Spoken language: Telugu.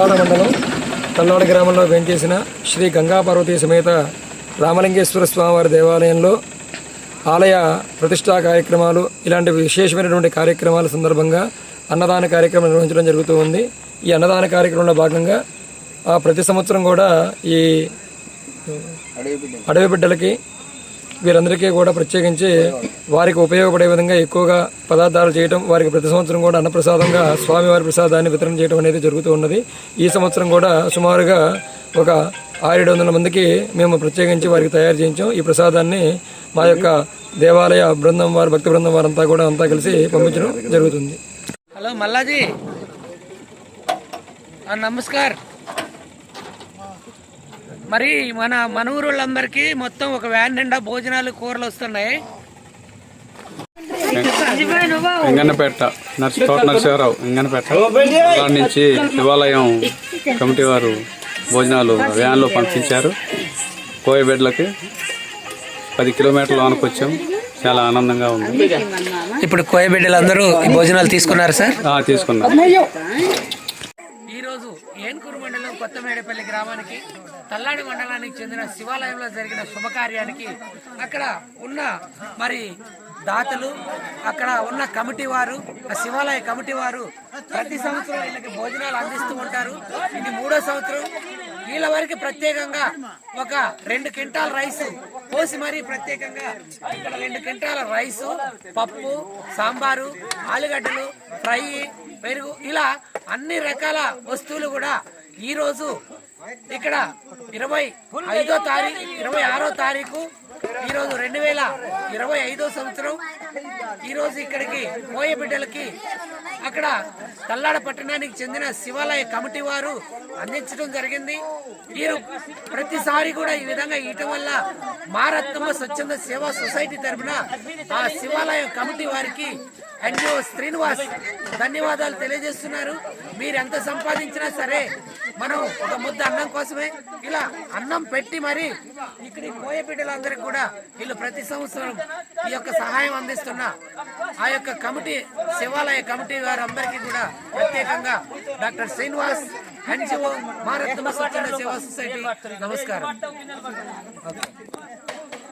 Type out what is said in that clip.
తల్లాడ మండలం తల్లాడ గ్రామంలో వెంచేసిన శ్రీ గంగాపార్వతీ సమేత రామలింగేశ్వర స్వామివారి దేవాలయంలో ఆలయ ప్రతిష్టా కార్యక్రమాలు ఇలాంటి విశేషమైనటువంటి కార్యక్రమాల సందర్భంగా అన్నదాన కార్యక్రమం నిర్వహించడం జరుగుతూ ఉంది. ఈ అన్నదాన కార్యక్రమంలో భాగంగా ఆ ప్రతి సంవత్సరం కూడా ఈ అడవి బిడ్డలకి వీరందరికీ కూడా ప్రత్యేకించి వారికి ఉపయోగపడే విధంగా ఎక్కువగా పదార్థాలు చేయడం వారికి ప్రతి సంవత్సరం కూడా అన్నప్రసాదంగా స్వామివారి ప్రసాదాన్ని వితరణ చేయడం అనేది జరుగుతూ ఉన్నది. ఈ సంవత్సరం కూడా సుమారుగా ఒక ఆరు ఏడు వందల మందికి మేము ప్రత్యేకించి వారికి తయారు చేయించాం. ఈ ప్రసాదాన్ని మా యొక్క దేవాలయ బృందం వారు భక్తి బృందం వారంతా కూడా అంతా కలిసి పంపించడం జరుగుతుంది. హలో మల్లాజీ. నమస్కార్. మరి మన మన ఊరోళ్ళందరికీ మొత్తం ఒక వ్యాన్ నిండా భోజనాలు కూరలు వస్తున్నాయి. వెంగన్నపేట నర్సి తోట నరసింహారావు వెంగన్నపేట దాని నుంచి శివాలయం కమిటీ వారు భోజనాలు వ్యాన్లో పంపించారు. కోయబెడ్లకి పది కిలోమీటర్ల లోనికి వచ్చాం. చాలా ఆనందంగా ఉంది. ఇప్పుడు కోయబిడ్డలందరూ ఈ భోజనాలు తీసుకున్నారు సార్? ఆ, తీసుకున్నాం ఈరోజు ఏన్కూరు కొత్తమేడపల్లి గ్రామానికి తల్లాడి మండలానికి చెందిన శివాలయంలో జరిగిన శుభకార్యానికి అక్కడ ఉన్న మరి దాతలు అక్కడ ఉన్న కమిటీ వారు ఆ శివాలయ కమిటీ వారు ప్రతి సంవత్సరం వీళ్ళకి భోజనాలు అందిస్తూ ఉంటారు. ఇది మూడో సంవత్సరం వీళ్ళ వారికి ప్రత్యేకంగా ఒక రెండు క్వింటాల్ రైస్ పోసి మరీ ప్రత్యేకంగా ఇక్కడ రెండు క్వింటాల రైసు పప్పు సాంబారు ఆలుగడ్డలు ఫ్రై పెరుగు ఇలా అన్ని రకాల వస్తువులు కూడా ఈ రోజు ఇక్కడ ఇరవై ఐదో తారీఖు ఇరవై ఆరో తారీఖు ఈ రోజు రెండు వేల ఇరవై ఐదో సంవత్సరం. ఈ రోజు ఇక్కడికి పోయే బిడ్డలకి అక్కడ తల్లాడ పట్టణానికి చెందిన శివాలయ కమిటీ వారు అందించడం జరిగింది. వీరు ప్రతిసారి కూడా ఈ విధంగా ఇయటం వల్ల మారత్నమ్మ స్వచ్ఛంద సేవా సొసైటీ తరఫున ఆ శివాలయం కమిటీ వారికి ఎన్జిఓ శ్రీనివాస్ ధన్యవాదాలు తెలియజేస్తున్నారు. మీరు ఎంత సంపాదించినా సరే మనం ఒక ముద్ద అన్నం కోసమే ఇలా అన్నం పెట్టి మరి ఇక్కడి పోయే బిడ్డలందరికీ కూడా వీళ్ళు ప్రతి సంవత్సరం ఈ యొక్క సహాయం అందిస్తున్న ఆ యొక్క కమిటీ శివాలయ కమిటీ వారందరికీ కూడా ప్రత్యేకంగా డాక్టర్ శ్రీనివాస్ ఎన్జిఓ మారత్మ సేవా సొసైటీ నమస్కారం.